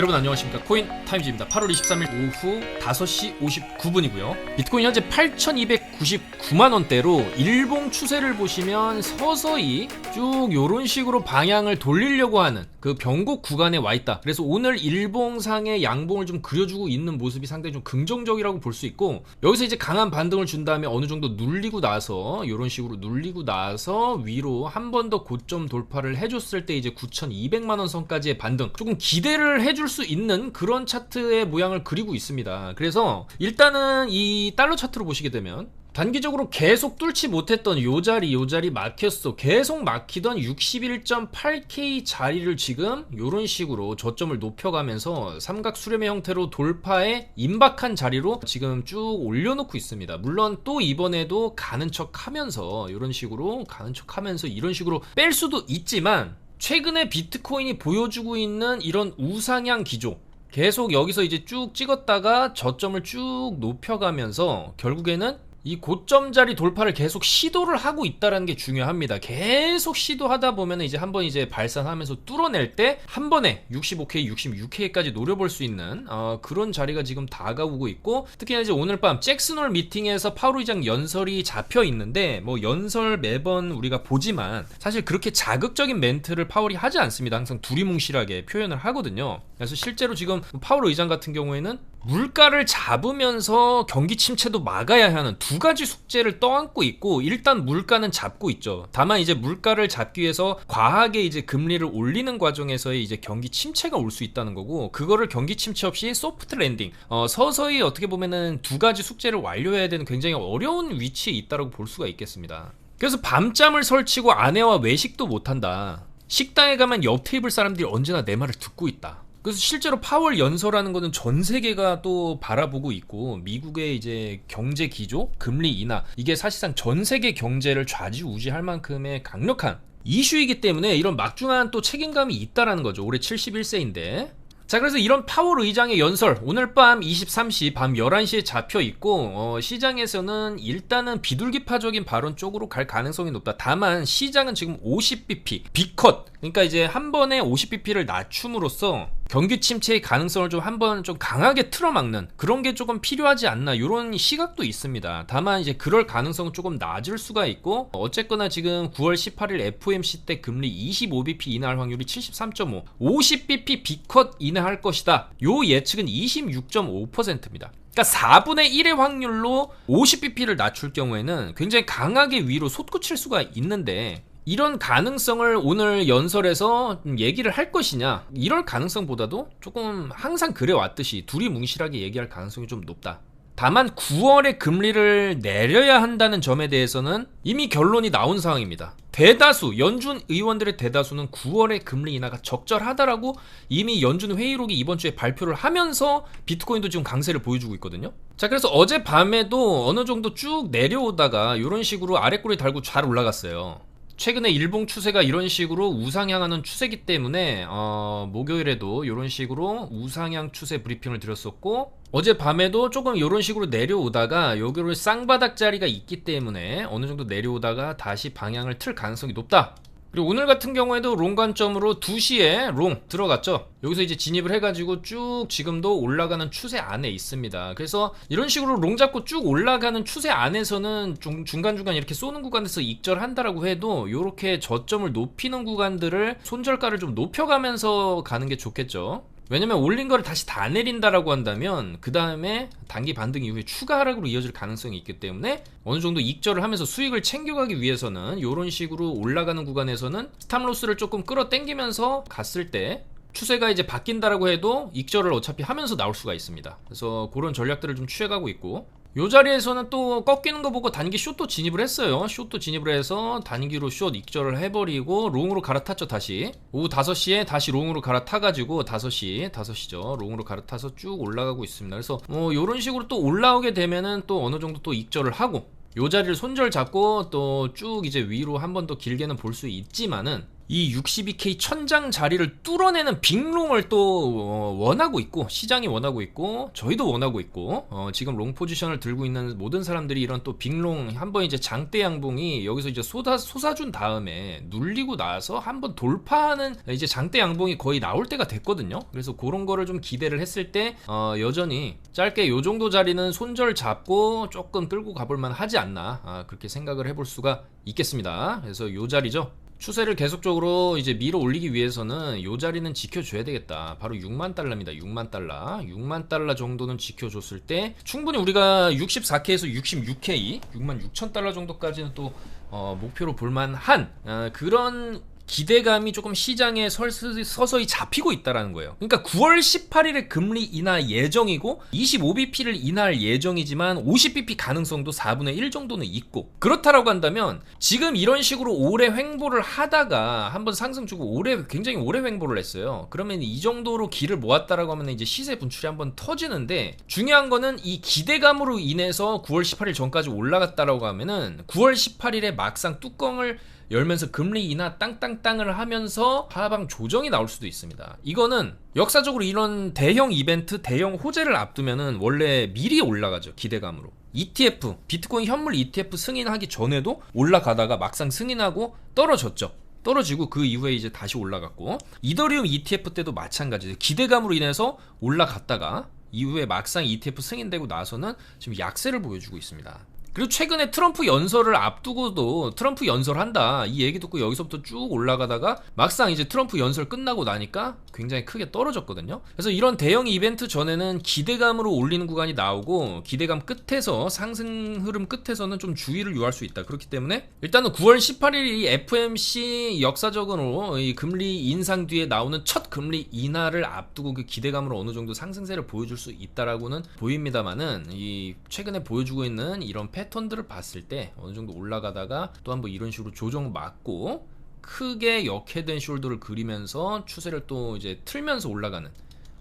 여러분 안녕하십니까? 코인 타임즈입니다. 8월 23일 오후 5시 59분이고요. 비트코인 현재 8299만 원대로 일봉 추세를 보시면 서서히 쭉 요런 식으로 방향을 돌리려고 하는 그 변곡 구간에 와 있다. 그래서 오늘 일봉상의 양봉을 좀 그려주고 있는 모습이 상당히 좀 긍정적이라고 볼 수 있고 여기서 이제 강한 반등을 준 다음에 어느 정도 눌리고 나서 요런 식으로 눌리고 나서 위로 한 번 더 고점 돌파를 해줬을 때 이제 9200만 원 선까지의 반등. 조금 기대를 해줄 수 있는 그런 차트의 모양을 그리고 있습니다. 그래서 일단은 이 달러 차트로 보시게 되면 단기적으로 계속 뚫지 못했던 요 자리 요 자리 막혔어 계속 막히던 61.8K 자리를 지금 요런 식으로 저점을 높여가면서 삼각 수렴의 형태로 돌파에 임박한 자리로 지금 쭉 올려놓고 있습니다 물론 또 이번에도 가는 척 하면서 요런 식으로 가는 척 하면서 이런 식으로 뺄 수도 있지만 최근에 비트코인이 보여주고 있는 이런 우상향 기조. 계속 여기서 이제 쭉 찍었다가 저점을 쭉 높여가면서 결국에는 이 고점 자리 돌파를 계속 시도를 하고 있다라는 게 중요합니다. 계속 시도하다 보면 이제 한번 이제 발산하면서 뚫어낼 때 한 번에 65K, 66K까지 노려볼 수 있는 어, 그런 자리가 지금 다가오고 있고 특히나 이제 오늘 밤 잭슨홀 미팅에서 파우로 의장 연설이 잡혀 있는데 뭐 연설 매번 우리가 보지만 사실 그렇게 자극적인 멘트를 파월이 하지 않습니다. 항상 두리뭉실하게 표현을 하거든요. 그래서 실제로 지금 파월 의장 같은 경우에는 물가를 잡으면서 경기 침체도 막아야 하는 두 가지 숙제를 떠안고 있고 일단 물가는 잡고 있죠. 다만 이제 물가를 잡기 위해서 과하게 이제 금리를 올리는 과정에서의 이제 경기 침체가 올 수 있다는 거고 그거를 경기 침체 없이 소프트 랜딩 어, 서서히 어떻게 보면은 두 가지 숙제를 완료해야 되는 굉장히 어려운 위치에 있다라고 볼 수가 있겠습니다. 그래서 밤잠을 설치고 아내와 외식도 못한다. 식당에 가면 옆 테이블 사람들이 언제나 내 말을 듣고 있다. 그래서 실제로 파월 연설하는 거는 전 세계가 또 바라보고 있고 미국의 이제 경제 기조, 금리 인하 이게 사실상 전 세계 경제를 좌지우지할 만큼의 강력한 이슈이기 때문에 이런 막중한 또 책임감이 있다라는 거죠. 올해 71세인데. 자, 그래서 이런 파월 의장의 연설, 오늘 밤 23시, 밤 11시에 잡혀 있고, 어, 시장에서는 일단은 비둘기파적인 발언 쪽으로 갈 가능성이 높다. 다만, 시장은 지금 50bp, 비컷, 그러니까 이제 한 번에 50bp를 낮춤으로써 경기 침체의 가능성을 좀 한번 좀 강하게 틀어막는 그런 게 조금 필요하지 않나 이런 시각도 있습니다. 다만 이제 그럴 가능성은 조금 낮을 수가 있고 어쨌거나 지금 9월 18일 FOMC 때 금리 25bp 인하할 확률이 73.5, 50bp 비컷 인하할 것이다. 요 예측은 26.5%입니다. 그러니까 4분의 1의 확률로 50bp를 낮출 경우에는 굉장히 강하게 위로 솟구칠 수가 있는데 이런 가능성을 오늘 연설에서 얘기를 할 것이냐 이럴 가능성보다도 조금 항상 그래 왔듯이 둘이 뭉실하게 얘기할 가능성이 좀 높다. 다만 9월에 금리를 내려야 한다는 점에 대해서는 이미 결론이 나온 상황입니다. 대다수 연준 의원들의 대다수는 9월에 금리 인하가 적절하다라고 이미 연준 회의록이 이번 주에 발표를 하면서 비트코인도 지금 강세를 보여주고 있거든요. 자 그래서 어제 밤에도 어느 정도 쭉 내려오다가 이런 식으로 아래꼬리 달고 잘 올라갔어요. 최근에 일봉 추세가 이런 식으로 우상향하는 추세기 때문에 어, 목요일에도 이런 식으로 우상향 추세 브리핑을 드렸었고 어제 밤에도 조금 이런 식으로 내려오다가 여기로 쌍바닥 자리가 있기 때문에 어느 정도 내려오다가 다시 방향을 틀 가능성이 높다. 그리고 오늘 같은 경우에도 롱 관점으로 2시에 롱 들어갔죠. 여기서 이제 진입을 해가지고 쭉 지금도 올라가는 추세 안에 있습니다. 그래서 이런 식으로 롱 잡고 쭉 올라가는 추세 안에서는 중, 중간중간 이렇게 쏘는 구간에서 익절한다라고 해도 이렇게 저점을 높이는 구간들을 손절가를 좀 높여가면서 가는 게 좋겠죠. 왜냐면 올린 거를 다시 다 내린다라고 한다면 그 다음에 단기 반등 이후에 추가 하락으로 이어질 가능성이 있기 때문에 어느 정도 익절을 하면서 수익을 챙겨가기 위해서는 이런 식으로 올라가는 구간에서는 스탑로스를 조금 끌어당기면서 갔을 때 추세가 이제 바뀐다라고 해도 익절을 어차피 하면서 나올 수가 있습니다. 그래서 그런 전략들을 좀 취해가고 있고 요 자리에서는 또 꺾이는 거 보고 단기 숏도 진입을 했어요. 숏도 진입을 해서 단기로 숏 익절을 해버리고 롱으로 갈아탔죠 다시. 오후 5시에 다시 롱으로 갈아타가지고 5시 5시죠. 롱으로 갈아타서 쭉 올라가고 있습니다. 그래서 뭐 요런 식으로 또 올라오게 되면은 또 어느 정도 또 익절을 하고 요 자리를 손절 잡고 또 쭉 이제 위로 한 번 더 길게는 볼 수 있지만은 이 62K 천장 자리를 뚫어내는 빅롱을 또 어, 원하고 있고 시장이 원하고 있고 저희도 원하고 있고 어, 지금 롱 포지션을 들고 있는 모든 사람들이 이런 또 빅롱 한번 이제 장대 양봉이 여기서 이제 쏟아 솟아준 다음에 눌리고 나서 한번 돌파하는 이제 장대 양봉이 거의 나올 때가 됐거든요. 그래서 그런 거를 좀 기대를 했을 때 어, 여전히 짧게 요 정도 자리는 손절 잡고 조금 끌고 가볼만 하지 않나 아, 그렇게 생각을 해볼 수가 있겠습니다. 그래서 요 자리죠. 추세를 계속적으로 이제 밀어 올리기 위해서는 요 자리는 지켜줘야 되겠다. 바로 6만 달러입니다. 6만 달러. 6만 달러 정도는 지켜줬을 때 충분히 우리가 64K에서 66K, 6만 6천 달러 정도까지는 또 어, 목표로 볼만한 어, 그런 기대감이 조금 시장에 서서히 잡히고 있다라는 거예요. 그러니까 9월 18일에 금리 인하 예정이고 25bp를 인하할 예정이지만 50bp 가능성도 4분의 1 정도는 있고 그렇다라고 한다면 지금 이런 식으로 오래 횡보를 하다가 한번 상승 주고 오래 굉장히 오래 횡보를 했어요. 그러면 이 정도로 길을 모았다라고 하면 이제 시세 분출이 한번 터지는데 중요한 거는 이 기대감으로 인해서 9월 18일 전까지 올라갔다라고 하면은 9월 18일에 막상 뚜껑을 열면서 금리 인하 땅땅땅을 하면서 하방 조정이 나올 수도 있습니다. 이거는 역사적으로 이런 대형 이벤트, 대형 호재를 앞두면은 원래 미리 올라가죠. 기대감으로. ETF, 비트코인 현물 ETF 승인하기 전에도 올라가다가 막상 승인하고 떨어졌죠. 떨어지고 그 이후에 이제 다시 올라갔고 이더리움 ETF 때도 마찬가지죠. 기대감으로 인해서 올라갔다가 이후에 막상 ETF 승인되고 나서는 지금 약세를 보여주고 있습니다. 그리고 최근에 트럼프 연설을 앞두고도 트럼프 연설한다 이 얘기 듣고 여기서부터 쭉 올라가다가 막상 이제 트럼프 연설 끝나고 나니까 굉장히 크게 떨어졌거든요. 그래서 이런 대형 이벤트 전에는 기대감으로 올리는 구간이 나오고 기대감 끝에서 상승 흐름 끝에서는 좀 주의를 요할 수 있다. 그렇기 때문에 일단은 9월 18일 이 FMC 역사적으로 이 금리 인상 뒤에 나오는 첫 금리 인하를 앞두고 그 기대감으로 어느 정도 상승세를 보여줄 수 있다라고는 보입니다만은 이 최근에 보여주고 있는 이런 패 턴들을 봤을 때 어느 정도 올라가다가 또 한번 이런 식으로 조정 맞고 크게 역해된 숄더를 그리면서 추세를 또 이제 틀면서 올라가는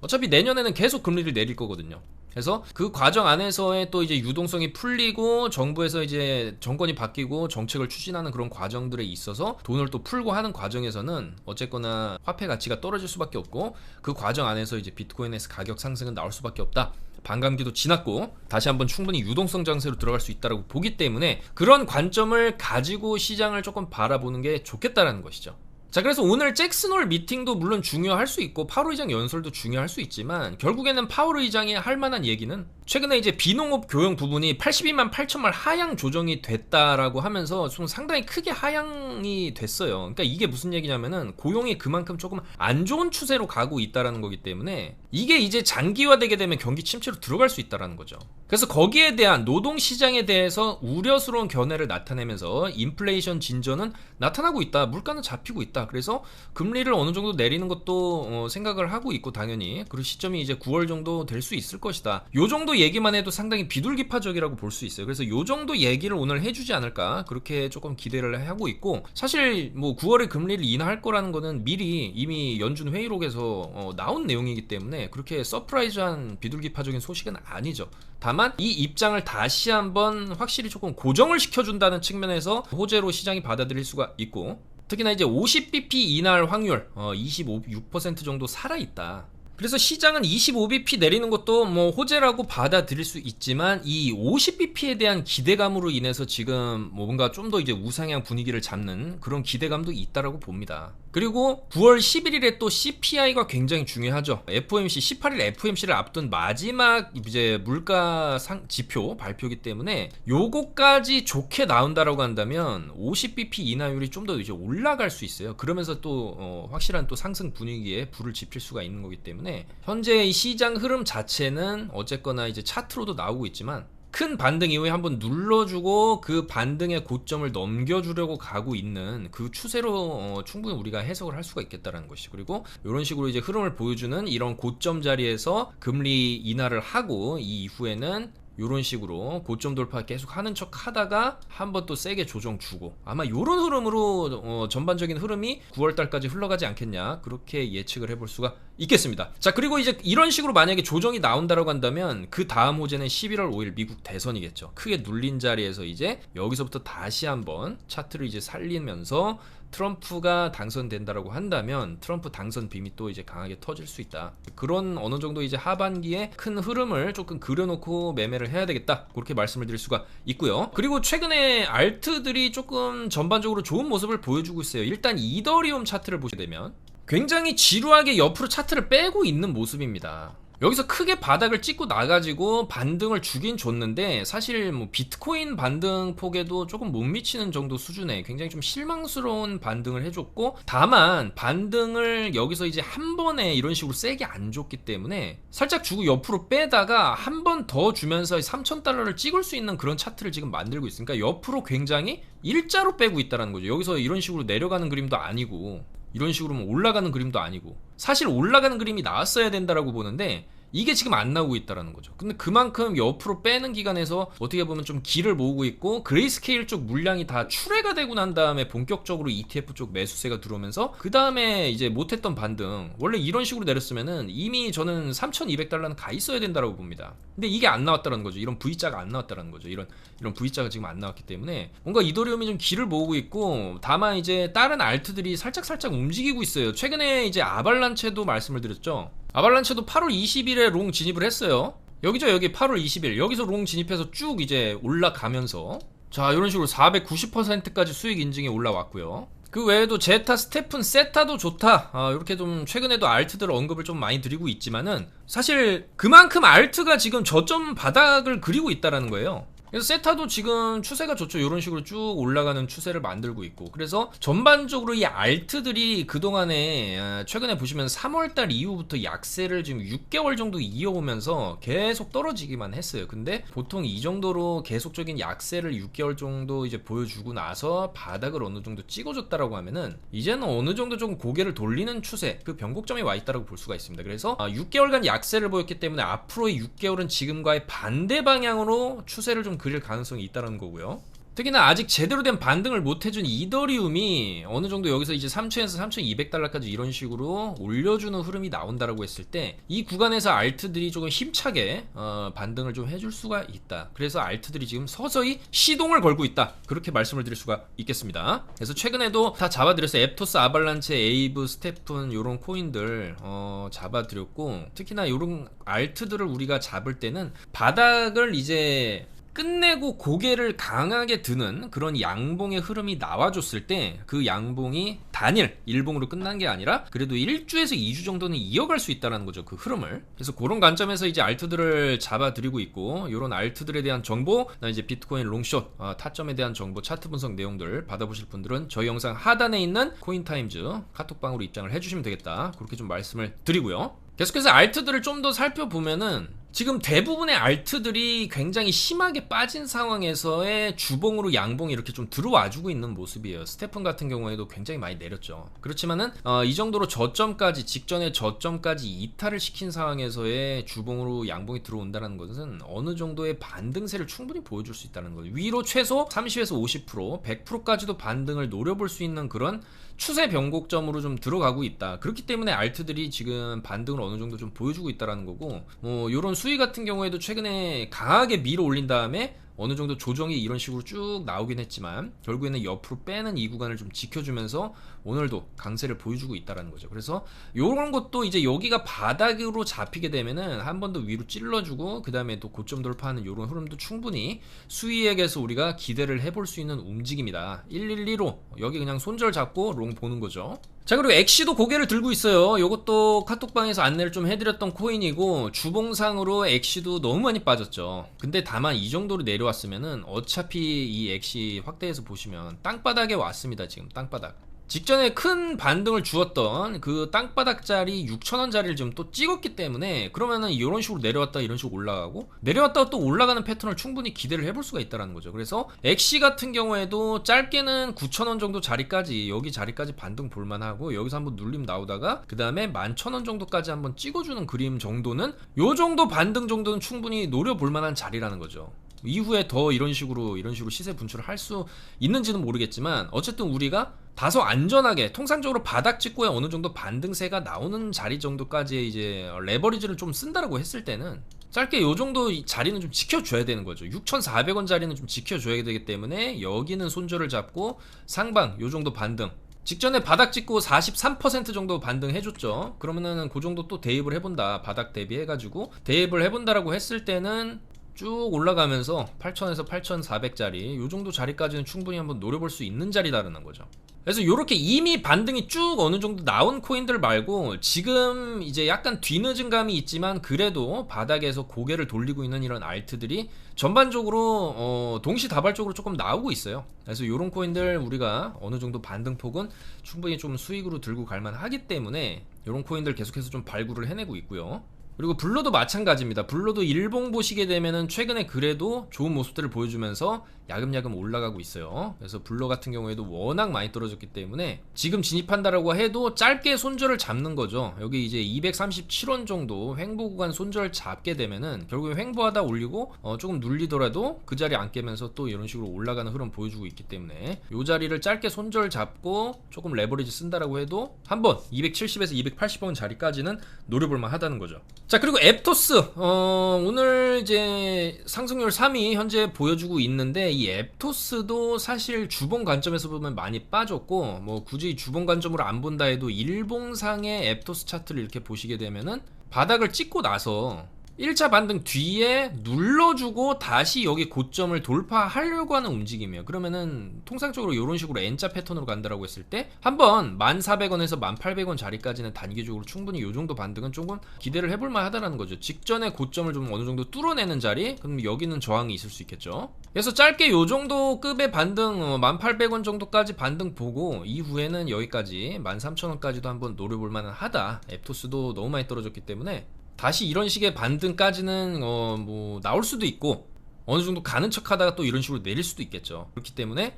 어차피 내년에는 계속 금리를 내릴 거거든요. 그래서 그 과정 안에서의 또 이제 유동성이 풀리고 정부에서 이제 정권이 바뀌고 정책을 추진하는 그런 과정들에 있어서 돈을 또 풀고 하는 과정에서는 어쨌거나 화폐 가치가 떨어질 수밖에 없고 그 과정 안에서 이제 비트코인에서 가격 상승은 나올 수밖에 없다. 반감기도 지났고 다시 한번 충분히 유동성 장세로 들어갈 수 있다고 보기 때문에 그런 관점을 가지고 시장을 조금 바라보는 게 좋겠다라는 것이죠. 자 그래서 오늘 잭슨홀 미팅도 물론 중요할 수 있고 파월 의장 연설도 중요할 수 있지만 결국에는 파월 의장이 할 만한 얘기는 최근에 이제 비농업 교형 부분이 82만 8천만 하향 조정이 됐다라고 하면서 좀 상당히 크게 하향이 됐어요. 그러니까 이게 무슨 얘기냐면은 고용이 그만큼 조금 안 좋은 추세로 가고 있다라는 거기 때문에 이게 이제 장기화되게 되면 경기 침체로 들어갈 수 있다라는 거죠. 그래서 거기에 대한 노동 시장에 대해서 우려스러운 견해를 나타내면서 인플레이션 진전은 나타나고 있다. 물가는 잡히고 있다. 그래서 금리를 어느 정도 내리는 것도 어, 생각을 하고 있고 당연히 그 시점이 이제 9월 정도 될 수 있을 것이다. 요 정도 얘기만 해도 상당히 비둘기파적이라고 볼 수 있어요. 그래서 요 정도 얘기를 오늘 해주지 않을까 그렇게 조금 기대를 하고 있고 사실 뭐 9월에 금리를 인하할 거라는 거는 미리 이미 연준 회의록에서 어, 나온 내용이기 때문에 그렇게 서프라이즈한 비둘기파적인 소식은 아니죠. 다만 이 입장을 다시 한번 확실히 조금 고정을 시켜준다는 측면에서 호재로 시장이 받아들일 수가 있고 특히나 이제 50bp 인할 확률 어, 25% 정도 살아있다. 그래서 시장은 25bp 내리는 것도 뭐 호재라고 받아들일 수 있지만 이 50bp에 대한 기대감으로 인해서 지금 뭔가 좀 더 이제 우상향 분위기를 잡는 그런 기대감도 있다라고 봅니다. 그리고 9월 11일에 또 CPI가 굉장히 중요하죠. FOMC 18일 FOMC를 앞둔 마지막 이제 물가 상 지표 발표기 때문에 요거까지 좋게 나온다라고 한다면 50bp 인하율이 좀 더 이제 올라갈 수 있어요. 그러면서 또 어, 확실한 또 상승 분위기에 불을 지필 수가 있는 거기 때문에 현재 이 시장 흐름 자체는 어쨌거나 이제 차트로도 나오고 있지만 큰 반등 이후에 한번 눌러주고 그 반등의 고점을 넘겨주려고 가고 있는 그 추세로 어, 충분히 우리가 해석을 할 수가 있겠다라는 것이. 그리고 이런 식으로 이제 흐름을 보여주는 이런 고점 자리에서 금리 인하를 하고 이 이후에는 이런 식으로 고점 돌파 계속 하는 척 하다가 한번 또 세게 조정 주고 아마 이런 흐름으로 어, 전반적인 흐름이 9월 달까지 흘러가지 않겠냐 그렇게 예측을 해볼 수가 있겠습니다. 자 그리고 이제 이런 식으로 만약에 조정이 나온다라고 한다면 그 다음 호재는 11월 5일 미국 대선이겠죠. 크게 눌린 자리에서 이제 여기서부터 다시 한번 차트를 이제 살리면서 트럼프가 당선된다라고 한다면 트럼프 당선 빔이 또 이제 강하게 터질 수 있다. 그런 어느 정도 이제 하반기에 큰 흐름을 조금 그려놓고 매매를 해야 되겠다. 그렇게 말씀을 드릴 수가 있고요. 그리고 최근에 알트들이 조금 전반적으로 좋은 모습을 보여주고 있어요. 일단 이더리움 차트를 보게 되면 굉장히 지루하게 옆으로 차트를 빼고 있는 모습입니다. 여기서 크게 바닥을 찍고 나가지고 반등을 주긴 줬는데 사실 뭐 비트코인 반등 폭에도 조금 못 미치는 정도 수준의 굉장히 좀 실망스러운 반등을 해줬고 다만 반등을 여기서 이제 한 번에 이런 식으로 세게 안 줬기 때문에 살짝 주고 옆으로 빼다가 한 번 더 주면서 3,000달러를 찍을 수 있는 그런 차트를 지금 만들고 있으니까 옆으로 굉장히 일자로 빼고 있다는 거죠. 여기서 이런 식으로 내려가는 그림도 아니고 이런 식으로 뭐 올라가는 그림도 아니고 사실 올라가는 그림이 나왔어야 된다라고 보는데 이게 지금 안 나오고 있다라는 거죠. 근데 그만큼 옆으로 빼는 기간에서 어떻게 보면 좀 기를 모으고 있고 그레이스케일 쪽 물량이 다 출회가 되고 난 다음에 본격적으로 ETF 쪽 매수세가 들어오면서 그 다음에 이제 못했던 반등 원래 이런 식으로 내렸으면은 이미 저는 3,200달러는 가 있어야 된다라고 봅니다. 근데 이게 안 나왔다라는 거죠. 이런 V자가 안 나왔다라는 거죠. 이런 이런 V자가 지금 안 나왔기 때문에 뭔가 이더리움이 좀 기를 모으고 있고 다만 이제 다른 알트들이 살짝 살짝 움직이고 있어요. 최근에 이제 아발란체도 말씀을 드렸죠. 아발란체도 8월 20일에 롱 진입을 했어요. 여기죠, 여기 8월 20일. 여기서 롱 진입해서 쭉 이제 올라가면서 자, 이런 식으로 490%까지 수익 인증이 올라왔고요. 그 외에도 제타, 스테픈, 세타도 좋다. 아, 이렇게 좀 최근에도 알트들 언급을 좀 많이 드리고 있지만은 사실 그만큼 알트가 지금 저점 바닥을 그리고 있다라는 거예요. 그래서 세타도 지금 추세가 좋죠. 이런 식으로 쭉 올라가는 추세를 만들고 있고. 그래서 전반적으로 이 알트들이 그동안에 아, 최근에 보시면 3월달 이후부터 약세를 지금 6개월 정도 이어오면서 계속 떨어지기만 했어요. 근데 보통 이 정도로 계속적인 약세를 6개월 정도 이제 보여주고 나서 바닥을 어느 정도 찍어줬다라고 하면은 이제는 어느 정도 좀 고개를 돌리는 추세, 그 변곡점에 와 있다라고 볼 수가 있습니다. 그래서 6개월간 약세를 보였기 때문에 앞으로의 6개월은 지금과의 반대 방향으로 추세를 좀 그릴 가능성이 있다는 거고요. 특히나 아직 제대로 된 반등을 못 해준 이더리움이 어느 정도 여기서 이제 3,000에서 3,200달러까지 이런 식으로 올려주는 흐름이 나온다라고 했을 때 이 구간에서 알트들이 조금 힘차게 어, 반등을 좀 해줄 수가 있다. 그래서 알트들이 지금 서서히 시동을 걸고 있다. 그렇게 말씀을 드릴 수가 있겠습니다. 그래서 최근에도 다 잡아드렸어요. 앱토스, 아발란체, 에이브, 스테픈 이런 코인들 어, 잡아드렸고 특히나 이런 알트들을 우리가 잡을 때는 바닥을 이제 끝내고 고개를 강하게 드는 그런 양봉의 흐름이 나와줬을 때 그 양봉이 단일 일봉으로 끝난 게 아니라 그래도 1주에서 2주 정도는 이어갈 수 있다는 거죠 그 흐름을. 그래서 그런 관점에서 이제 알트들을 잡아드리고 있고 이런 알트들에 대한 정보 나 이제 비트코인 롱숏 어, 타점에 대한 정보 차트 분석 내용들 받아보실 분들은 저희 영상 하단에 있는 코인타임즈 카톡방으로 입장을 해주시면 되겠다. 그렇게 좀 말씀을 드리고요. 계속해서 알트들을 좀 더 살펴보면은 지금 대부분의 알트들이 굉장히 심하게 빠진 상황에서의 주봉으로 양봉이 이렇게 좀 들어와주고 있는 모습이에요. 스테픈 같은 경우에도 굉장히 많이 내렸죠. 그렇지만은 어, 이 정도로 저점까지 직전에 저점까지 이탈을 시킨 상황에서의 주봉으로 양봉이 들어온다는 것은 어느 정도의 반등세를 충분히 보여줄 수 있다는 거예요. 위로 최소 30에서 50%, 100%까지도 반등을 노려볼 수 있는 그런 추세 변곡점으로 좀 들어가고 있다. 그렇기 때문에 알트들이 지금 반등을 어느 정도 좀 보여주고 있다라는 거고, 뭐 이런 수위 같은 경우에도 최근에 강하게 밀어 올린 다음에 어느 정도 조정이 이런 식으로 쭉 나오긴 했지만 결국에는 옆으로 빼는 이 구간을 좀 지켜주면서 오늘도 강세를 보여주고 있다라는 거죠. 그래서 이런 것도 이제 여기가 바닥으로 잡히게 되면은 한 번 더 위로 찔러주고 그 다음에 또 고점 돌파하는 이런 흐름도 충분히 수위액에서 우리가 기대를 해볼 수 있는 움직임이다. 112로 여기 그냥 손절 잡고 롱 보는 거죠. 자 그리고 엑시도 고개를 들고 있어요. 이것도 카톡방에서 안내를 좀 해드렸던 코인이고 주봉상으로 엑시도 너무 많이 빠졌죠. 근데 다만 이 정도로 내려왔으면은 어차피 이 엑시 확대해서 보시면 땅바닥에 왔습니다. 지금 땅바닥. 직전에 큰 반등을 주었던 그 땅바닥짜리 6천원짜리를 좀또 찍었기 때문에 그러면은 이런 식으로 내려왔다 이런 식으로 올라가고 내려왔다가 또 올라가는 패턴을 충분히 기대를 해볼 수가 있다는 거죠. 그래서 엑시 같은 경우에도 짧게는 9천원 정도 자리까지 여기 자리까지 반등 볼만하고 여기서 한번 눌림 나오다가 그 다음에 11,000원 정도까지 한번 찍어주는 그림 정도는 요 정도 반등 정도는 충분히 노려볼 만한 자리라는 거죠. 이후에 더 이런 식으로 이런 식으로 시세 분출을 할 수 있는지는 모르겠지만 어쨌든 우리가 다소 안전하게 통상적으로 바닥 찍고에 어느 정도 반등세가 나오는 자리 정도까지 이제 레버리지를 좀 쓴다라고 했을 때는 짧게 요 정도 이 자리는 좀 지켜줘야 되는 거죠. 6,400원 자리는 좀 지켜줘야 되기 때문에 여기는 손절을 잡고 상방 요 정도 반등 직전에 바닥 찍고 43% 정도 반등해줬죠. 그러면은 그 정도 또 대입을 해본다. 바닥 대비해가지고 대입을 해본다라고 했을 때는 쭉 올라가면서 8,000에서 8,400짜리 요 정도 자리까지는 충분히 한번 노려볼 수 있는 자리다라는 거죠. 그래서 이렇게 이미 반등이 쭉 어느 정도 나온 코인들 말고 지금 이제 약간 뒤늦은 감이 있지만 그래도 바닥에서 고개를 돌리고 있는 이런 알트들이 전반적으로 어 동시다발적으로 조금 나오고 있어요. 그래서 이런 코인들 우리가 어느 정도 반등폭은 충분히 좀 수익으로 들고 갈만 하기 때문에 이런 코인들 계속해서 좀 발굴을 해내고 있고요. 그리고 블러도 마찬가지입니다. 블러도 일봉 보시게 되면은 최근에 그래도 좋은 모습들을 보여주면서 야금야금 올라가고 있어요. 그래서 블러 같은 경우에도 워낙 많이 떨어졌기 때문에 지금 진입한다라고 해도 짧게 손절을 잡는 거죠. 여기 이제 237원 정도 횡보 구간 손절 잡게 되면은 결국에 횡보하다 올리고 어 조금 눌리더라도 그 자리 안 깨면서 또 이런 식으로 올라가는 흐름 보여주고 있기 때문에 이 자리를 짧게 손절 잡고 조금 레버리지 쓴다라고 해도 한번 270에서 280원 자리까지는 노려볼만 하다는 거죠. 자 그리고 앱토스 어, 오늘 이제 상승률 3위 현재 보여주고 있는데 이 앱토스도 사실 주봉 관점에서 보면 많이 빠졌고 뭐 굳이 주봉 관점으로 안 본다 해도 일봉상의 앱토스 차트를 이렇게 보시게 되면은 바닥을 찍고 나서 1차 반등 뒤에 눌러주고 다시 여기 고점을 돌파하려고 하는 움직임이에요. 그러면은 통상적으로 이런 식으로 N자 패턴으로 간다라고 했을 때 한번 1,400원에서 1,800원 자리까지는 단기적으로 충분히 이 정도 반등은 조금 기대를 해볼 만 하다는 거죠. 직전에 고점을 좀 어느 정도 뚫어내는 자리, 그럼 여기는 저항이 있을 수 있겠죠. 그래서 짧게 이 정도 급의 반등, 1,800원 정도까지 반등 보고 이후에는 여기까지 13,000원까지도 한번 노려볼 만은 하다. 앱토스도 너무 많이 떨어졌기 때문에 다시 이런 식의 반등까지는 어 뭐 나올 수도 있고 어느 정도 가는 척 하다가 또 이런 식으로 내릴 수도 있겠죠. 그렇기 때문에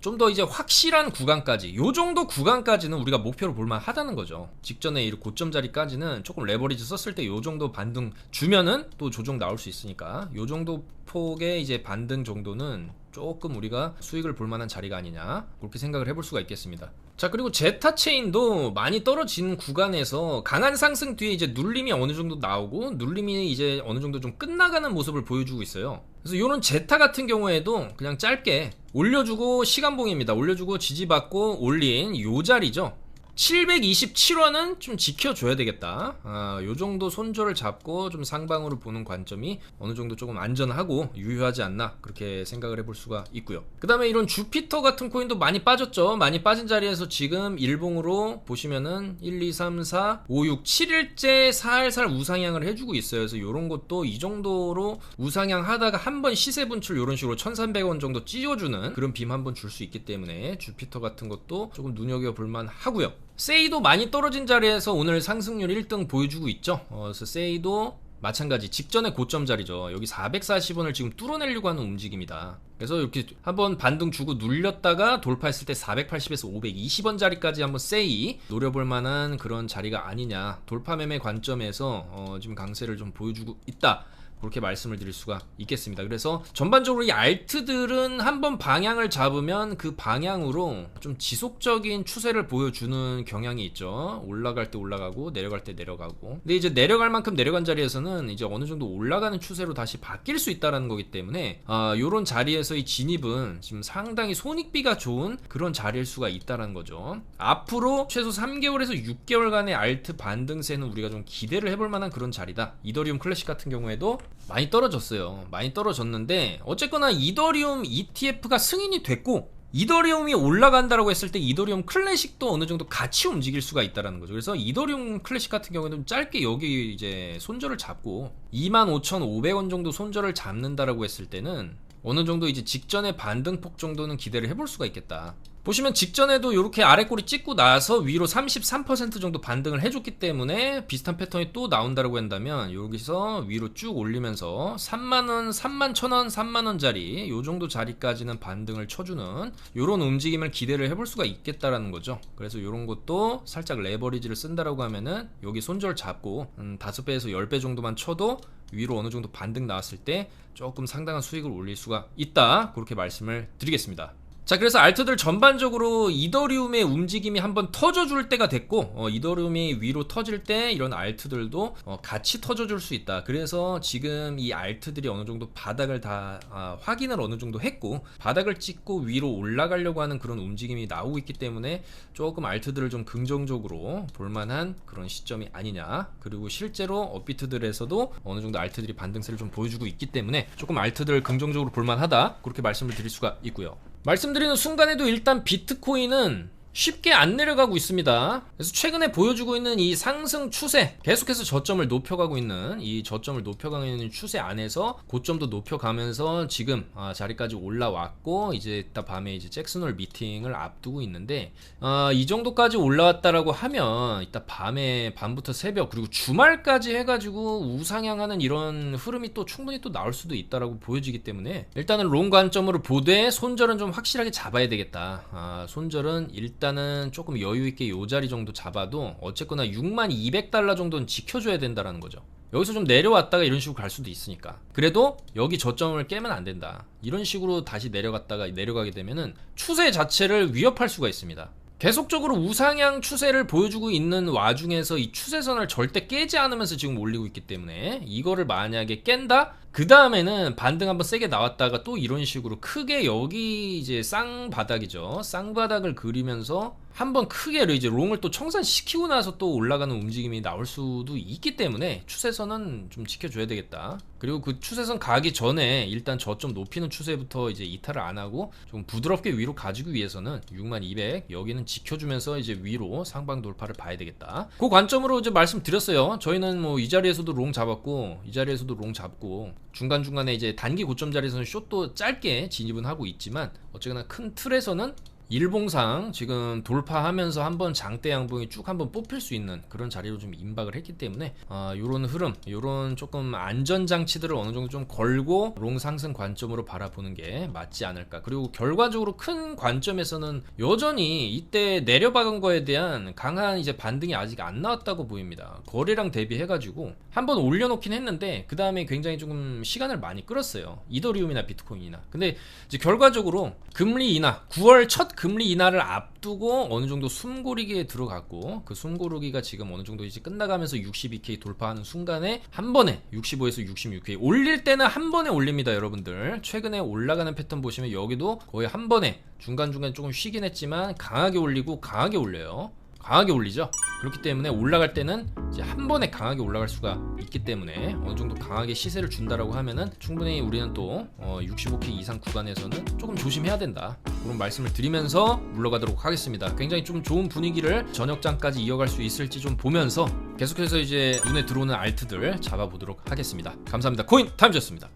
좀 더 이제 확실한 구간까지 요 정도 구간까지는 우리가 목표로 볼만 하다는 거죠. 직전에 이 고점 자리까지는 조금 레버리지 썼을 때 요 정도 반등 주면은 또 조정 나올 수 있으니까 요 정도 폭의 이제 반등 정도는 조금 우리가 수익을 볼 만한 자리가 아니냐 그렇게 생각을 해볼 수가 있겠습니다. 자 그리고 제타 체인도 많이 떨어진 구간에서 강한 상승 뒤에 이제 눌림이 어느 정도 나오고 눌림이 이제 어느 정도 좀 끝나가는 모습을 보여주고 있어요. 그래서 이런 제타 같은 경우에도 그냥 짧게 올려주고 시간봉입니다. 올려주고 지지받고 올린 요 자리죠. 727원은 좀 지켜줘야 되겠다. 아, 요 정도 손절을 잡고 좀 상방으로 보는 관점이 어느 정도 조금 안전하고 유효하지 않나 그렇게 생각을 해볼 수가 있고요. 그 다음에 이런 주피터 같은 코인도 많이 빠졌죠. 많이 빠진 자리에서 지금 일봉으로 보시면은 1, 2, 3, 4, 5, 6, 7일째 살살 우상향을 해주고 있어요. 그래서 이런 것도 이 정도로 우상향 하다가 한 번 시세 분출 이런 식으로 1,300원 정도 찢어주는 그런 빔 한 번 줄 수 있기 때문에 주피터 같은 것도 조금 눈여겨볼 만 하고요. 세이도 많이 떨어진 자리에서 오늘 상승률 1등 보여주고 있죠. 어, 그래서 세이도 마찬가지 직전의 고점 자리죠. 여기 440원을 지금 뚫어내려고 하는 움직임이다. 그래서 이렇게 한번 반등 주고 눌렸다가 돌파했을 때 480에서 520원 자리까지 한번 세이 노려볼 만한 그런 자리가 아니냐. 돌파 매매 관점에서 어, 지금 강세를 좀 보여주고 있다. 그렇게 말씀을 드릴 수가 있겠습니다. 그래서 전반적으로 이 알트들은 한번 방향을 잡으면 그 방향으로 좀 지속적인 추세를 보여주는 경향이 있죠. 올라갈 때 올라가고 내려갈 때 내려가고. 근데 이제 내려갈 만큼 내려간 자리에서는 이제 어느 정도 올라가는 추세로 다시 바뀔 수 있다라는 거기 때문에 아, 요런 자리에서의 진입은 지금 상당히 손익비가 좋은 그런 자리일 수가 있다라는 거죠. 앞으로 최소 3개월에서 6개월간의 알트 반등세는 우리가 좀 기대를 해볼 만한 그런 자리다. 이더리움 클래식 같은 경우에도 많이 떨어졌어요. 많이 떨어졌는데 어쨌거나 이더리움 ETF가 승인이 됐고 이더리움이 올라간다라고 했을 때 이더리움 클래식도 어느 정도 같이 움직일 수가 있다라는 거죠. 그래서 이더리움 클래식 같은 경우에는 짧게 여기 이제 손절을 잡고 25,500원 정도 손절을 잡는다라고 했을 때는 어느 정도 이제 직전의 반등폭 정도는 기대를 해볼 수가 있겠다. 보시면 직전에도 이렇게 아래 꼬리 찍고 나서 위로 33% 정도 반등을 해줬기 때문에 비슷한 패턴이 또 나온다고 한다면 여기서 위로 쭉 올리면서 3만원, 3만 1천원, 3만원짜리 요 정도 자리까지는 반등을 쳐주는 요런 움직임을 기대를 해볼 수가 있겠다라는 거죠. 그래서 요런 것도 살짝 레버리지를 쓴다라고 하면은 여기 손절 잡고 음, 5배에서 10배 정도만 쳐도 위로 어느 정도 반등 나왔을 때 조금 상당한 수익을 올릴 수가 있다. 그렇게 말씀을 드리겠습니다. 자, 그래서 알트들 전반적으로 이더리움의 움직임이 한번 터져줄 때가 됐고, 어, 이더리움이 위로 터질 때 이런 알트들도 어, 같이 터져줄 수 있다. 그래서 지금 이 알트들이 어느 정도 바닥을 다 아, 확인을 어느 정도 했고, 바닥을 찍고 위로 올라가려고 하는 그런 움직임이 나오고 있기 때문에 조금 알트들을 좀 긍정적으로 볼만한 그런 시점이 아니냐. 그리고 실제로 업비트들에서도 어느 정도 알트들이 반등세를 좀 보여주고 있기 때문에 조금 알트들 긍정적으로 볼만하다. 그렇게 말씀을 드릴 수가 있고요. 말씀드리는 순간에도 일단 비트코인은 쉽게 안 내려가고 있습니다. 그래서 최근에 보여주고 있는 이 상승 추세, 계속해서 저점을 높여가고 있는 이 저점을 높여가고 있는 추세 안에서 고점도 높여가면서 지금 아, 자리까지 올라왔고 이제 이따 밤에 이제 잭슨홀 미팅을 앞두고 있는데 아, 이 정도까지 올라왔다라고 하면 이따 밤에 밤부터 새벽 그리고 주말까지 해가지고 우상향하는 이런 흐름이 또 충분히 또 나올 수도 있다라고 보여지기 때문에 일단은 롱 관점으로 보되 손절은 좀 확실하게 잡아야 되겠다. 아, 손절은 일단 일단은 조금 여유 있게 요 자리 정도 잡아도 어쨌거나 6만 200달러 정도는 지켜줘야 된다라는 거죠. 여기서 좀 내려왔다가 이런 식으로 갈 수도 있으니까. 그래도 여기 저점을 깨면 안 된다. 이런 식으로 다시 내려갔다가 내려가게 되면은 추세 자체를 위협할 수가 있습니다. 계속적으로 우상향 추세를 보여주고 있는 와중에서 이 추세선을 절대 깨지 않으면서 지금 올리고 있기 때문에 이거를 만약에 깬다? 그 다음에는 반등 한번 세게 나왔다가 또 이런 식으로 크게 여기 이제 쌍바닥이죠. 쌍바닥을 그리면서 한번 크게 이제 롱을 또 청산시키고 나서 또 올라가는 움직임이 나올 수도 있기 때문에 추세선은 좀 지켜줘야 되겠다. 그리고 그 추세선 가기 전에 일단 저점 높이는 추세부터 이제 이탈을 안 하고 좀 부드럽게 위로 가지기 위해서는 6200 여기는 지켜주면서 이제 위로 상방 돌파를 봐야 되겠다. 그 관점으로 이제 말씀드렸어요. 저희는 뭐 이 자리에서도 롱 잡았고 이 자리에서도 롱 잡고 중간중간에 이제 단기 고점 자리에서는 숏도 짧게 진입은 하고 있지만 어쨌거나 큰 틀에서는 일봉상 지금 돌파하면서 한번 장대 양봉이 쭉 한번 뽑힐 수 있는 그런 자리로 좀 임박을 했기 때문에 어, 요런 흐름, 요런 조금 안전 장치들을 어느 정도 좀 걸고 롱 상승 관점으로 바라보는 게 맞지 않을까. 그리고 결과적으로 큰 관점에서는 여전히 이때 내려박은 거에 대한 강한 이제 반등이 아직 안 나왔다고 보입니다. 거래량 대비해가지고 한번 올려놓긴 했는데 그 다음에 굉장히 조금 시간을 많이 끌었어요. 이더리움이나 비트코인이나. 근데 결과적으로 금리 인하 9월 첫 금리 인하를 앞두고 어느 정도 숨고르기에 들어갔고 그 숨고르기가 지금 어느 정도 이제 끝나가면서 62K 돌파하는 순간에 한 번에 65에서 66K 올릴 때는 한 번에 올립니다 여러분들. 최근에 올라가는 패턴 보시면 여기도 거의 한 번에 중간중간 조금 쉬긴 했지만 강하게 올리고 강하게 올려요 강하게 올리죠. 그렇기 때문에 올라갈 때는 이제 한 번에 강하게 올라갈 수가 있기 때문에 어느 정도 강하게 시세를 준다라고 하면은 충분히 우리는 또 어, 65K 이상 구간에서는 조금 조심해야 된다. 그런 말씀을 드리면서 물러가도록 하겠습니다. 굉장히 좀 좋은 분위기를 저녁장까지 이어갈 수 있을지 좀 보면서 계속해서 이제 눈에 들어오는 알트들 잡아보도록 하겠습니다. 감사합니다. 코인 타임즈였습니다.